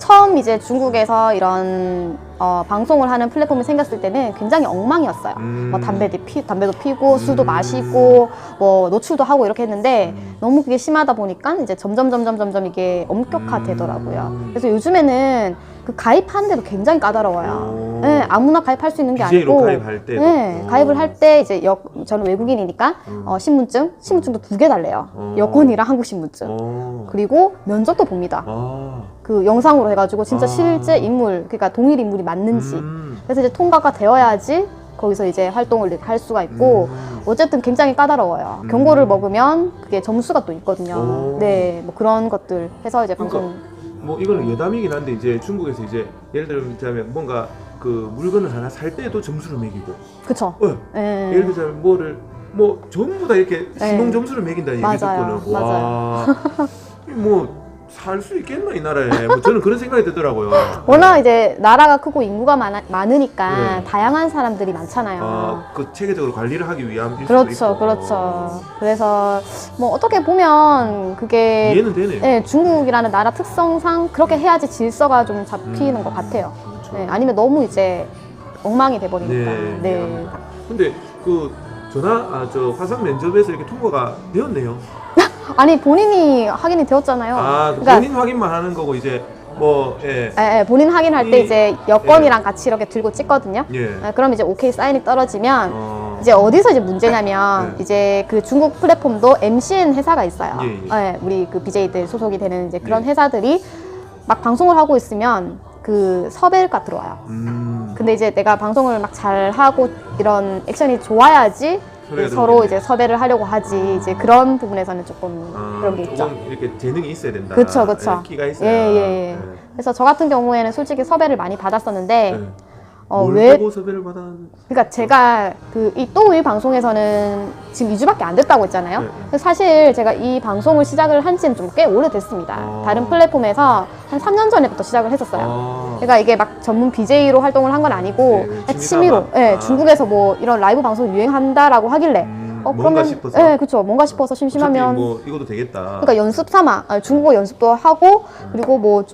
처음 이제 중국에서 이런 어, 방송을 하는 플랫폼이 생겼을 때는 굉장히 엉망이었어요. 음. 뭐 담배도 피, 담배도 피고 술도 음. 마시고 뭐 노출도 하고 이렇게 했는데 음. 너무 그게 심하다 보니까 이제 점점 점점 점점 이게 엄격화되더라고요. 음. 그래서 요즘에는 그 가입하는데도 굉장히 까다로워요. 오. 네, 아무나 가입할 수 있는 게 BJ로 아니고 가입할 때도. 네, 오. 가입을 할 때 이제 여, 저는 외국인이니까 음. 어, 신분증, 신분증도 두 개 달래요. 어. 여권이랑 한국 신분증. 어. 그리고 면접도 봅니다. 아. 그 영상으로 해가지고 진짜 아. 실제 인물, 그러니까 동일 인물이 맞는지. 음. 그래서 이제 통과가 되어야지 거기서 이제 활동을 할 수가 있고 음. 어쨌든 굉장히 까다로워요. 음. 경고를 먹으면 그게 점수가 또 있거든요. 오. 네, 뭐 그런 것들 해서 이제 그러니까 방송. 뭐 이거는 여담이긴 한데 이제 중국에서 이제 예를 들면 뭔가 그 물건을 하나 살 때도 점수를 매기고 그쵸. 어, 예. 예를 들자면 뭐를 뭐 전부 다 이렇게 네. 시동 점수를 매긴다는 얘기 맞아요. 듣고는 와뭐 살 수 있겠나 이 나라에 뭐 저는 그런 생각이 들더라고요. 워낙 이제 나라가 크고 인구가 많아, 많으니까 네. 다양한 사람들이 많잖아요. 아, 그 체계적으로 관리를 하기 수도 그렇죠, 있고. 그렇죠. 그래서 뭐 어떻게 보면 그게 이해는 되네요. 네, 중국이라는 나라 특성상 그렇게 해야지 질서가 좀 잡히는 음. 것 같아요. 그렇죠. 네, 아니면 너무 이제 엉망이 돼버리니까. 네, 네. 근데 그 전화 아 저 화상 면접에서 이렇게 통과가 되었네요. 아니 본인이 확인이 되었잖아요. 아 그러니까 본인 확인만 하는 거고 이제 뭐 예. 예, 예, 본인 확인할 때 이- 이제 여권이랑 같이 이렇게 들고 찍거든요. 예. 예, 그럼 이제 오케이 사인이 떨어지면 어. 이제 어디서 이제 문제냐면 네. 이제 그 중국 플랫폼도 MCN 회사가 있어요. 예, 예, 우리 그 BJ들 소속이 되는 이제 그런 예. 회사들이 막 방송을 하고 있으면 그 섭외가 들어와요. 음. 근데 이제 내가 방송을 막 잘 하고 이런 액션이 좋아야지 서로 들어오겠네. 이제 섭외를 하려고 하지. 이제 그런 부분에서는 조금 아, 그런 게 있죠. 조금 이렇게 재능이 있어야 된다. 그쵸, 그쵸. 예, 끼가 있어야. 예, 예, 예. 그래서 저 같은 경우에는 솔직히 섭외를 많이 받았었는데 예. 어, 뭘왜 보고 섭외를 받았는지. 그러니까 제가 그이 또우이 방송에서는 지금 2주밖에 안 됐다고 했잖아요. 네, 네. 근데 사실 제가 이 방송을 시작을 한 지는 좀 꽤 오래됐습니다. 아. 다른 플랫폼에서 한 3년 전에부터 시작을 했었어요. 아. 그러니까 이게 막 전문 BJ로 활동을 한 건 아니고 네, 그냥 취미삼아. 취미로 예, 아. 중국에서 뭐 이런 라이브 방송 유행한다라고 하길래 음, 어 뭔가 그러면 싶어서. 예, 그렇죠. 뭔가 싶어서 심심하면 어차피 뭐 이것도 되겠다. 그러니까 연습 삼아 아니, 중국어 연습도 하고 그리고 뭐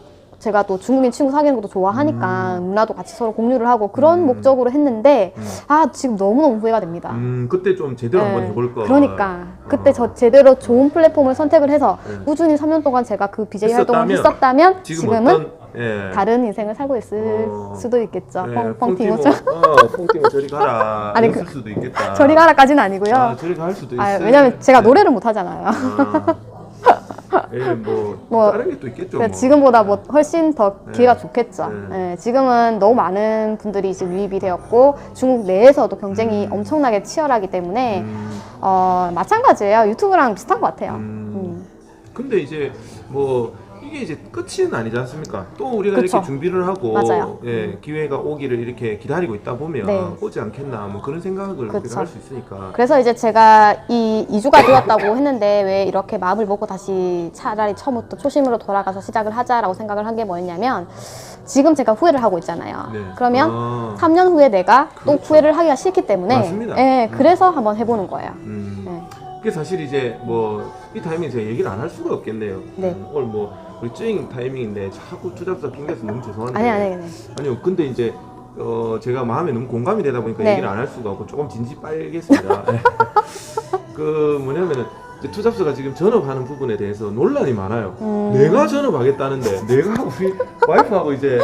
제가 또 중국인 친구 사귀는 것도 좋아하니까 문화도 같이 서로 공유를 하고 그런 음. 목적으로 했는데 음. 아 지금 너무너무 후회가 됩니다. 음, 그때 좀 제대로 네. 한번 해볼 거. 그러니까 그때 어. 저 제대로 좋은 플랫폼을 선택을 해서 네. 꾸준히 3년 동안 제가 그 BJ 활동을 했었다면 지금 지금은 어떤 예. 다른 인생을 살고 있을 어. 수도 있겠죠. 예, 펑펑 펑티모, 팅호죠. 어, 펑티모 저리 가라. 아니, 그- 수도 있겠다. 저리 가라까지는 아니고요. 아, 저리 갈 수도 아, 있어요. 왜냐면 제가 네. 노래를 못 하잖아요. 아, 예, 뭐, 뭐, 다른 게 또 있겠죠. 그러니까 뭐. 지금보다 뭐 훨씬 더 네. 기회가 좋겠죠. 네. 예, 지금은 너무 많은 분들이 지금 유입이 되었고 중국 내에서도 경쟁이 음. 엄청나게 치열하기 때문에 음, 어, 마찬가지예요. 유튜브랑 비슷한 것 같아요. 음. 음. 근데 이제 뭐 이게 이제 끝은 아니지 않습니까? 또 우리가 그쵸. 이렇게 준비를 하고 맞아요. 예, 기회가 오기를 이렇게 기다리고 있다 보면 네. 오지 않겠나 뭐 그런 생각을 그쵸. 우리가 할 수 있으니까. 그래서 이제 제가 이 2주가 되었다고 했는데 왜 이렇게 마음을 먹고 다시 차라리 처음부터 초심으로 돌아가서 시작을 하자라고 생각을 한 게 뭐였냐면 지금 제가 후회를 하고 있잖아요. 네. 그러면 아, 3년 후에 내가 또 그렇죠. 후회를 하기가 싫기 때문에 맞습니다. 예, 음. 그래서 한번 해보는 거예요. 음. 네. 그게 사실 이제 뭐 이 타이밍에 제가 얘기를 안 할 수가 없겠네요. 네. 음, 오늘 뭐 우리 쯔잉 타이밍인데 자꾸 투잡사 낑겨서 너무 죄송한데. 아니 아니 아니. 아니요, 근데 이제 어 제가 마음에 너무 공감이 되다 보니까 네. 얘기를 안 할 수가 없고 조금 진지 빨겠습니다. 그 뭐냐면은 투잡스가 지금 전업하는 부분에 대해서 논란이 많아요. 음. 내가 전업하겠다는데 내가 우리 와이프하고 이제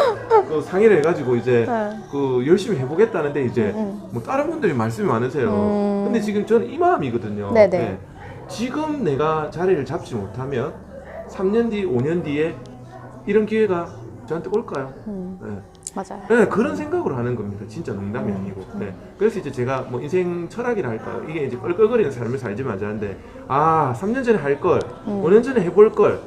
그 상의를 해가지고 이제 네. 그 열심히 해보겠다는데 이제 음. 뭐 다른 분들이 말씀이 많으세요. 음. 근데 지금 저는 이 마음이거든요. 네네. 지금 내가 자리를 잡지 못하면 3년 뒤, 5년 뒤에 이런 기회가 저한테 올까요? 음, 네. 맞아요. 네, 그런 생각으로 하는 겁니다. 진짜 농담이 음. 아니고. 네. 그래서 이제 제가 뭐 인생 철학이라 할까요? 이게 이제 껄껄거리는 삶을 살지 마자는데, 아, 3년 전에 할 걸, 음. 5년 전에 해볼 걸,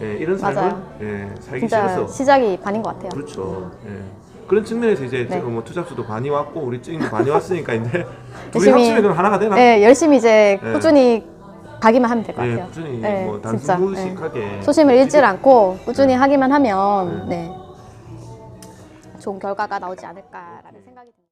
예, 이런 삶을. 예, 살기 진짜 싫어서. 시작이 반인 것 같아요. 그렇죠. 예. 그런 측면에서 이제 네. 뭐 투잡수도 많이 왔고 우리 찡도 많이 왔으니까 이제 둘이 열심히- 합치면 하나가 되나? 네, 열심히 이제 네. 꾸준히 가기만 하면 될것 예, 같아요. 꾸준히 네, 뭐 진짜. 단순무식하게 초심을 잃지 지금- 않고 꾸준히 하기만 하면 네. 좋은 결과가 나오지 않을까라는 생각이 듭니다.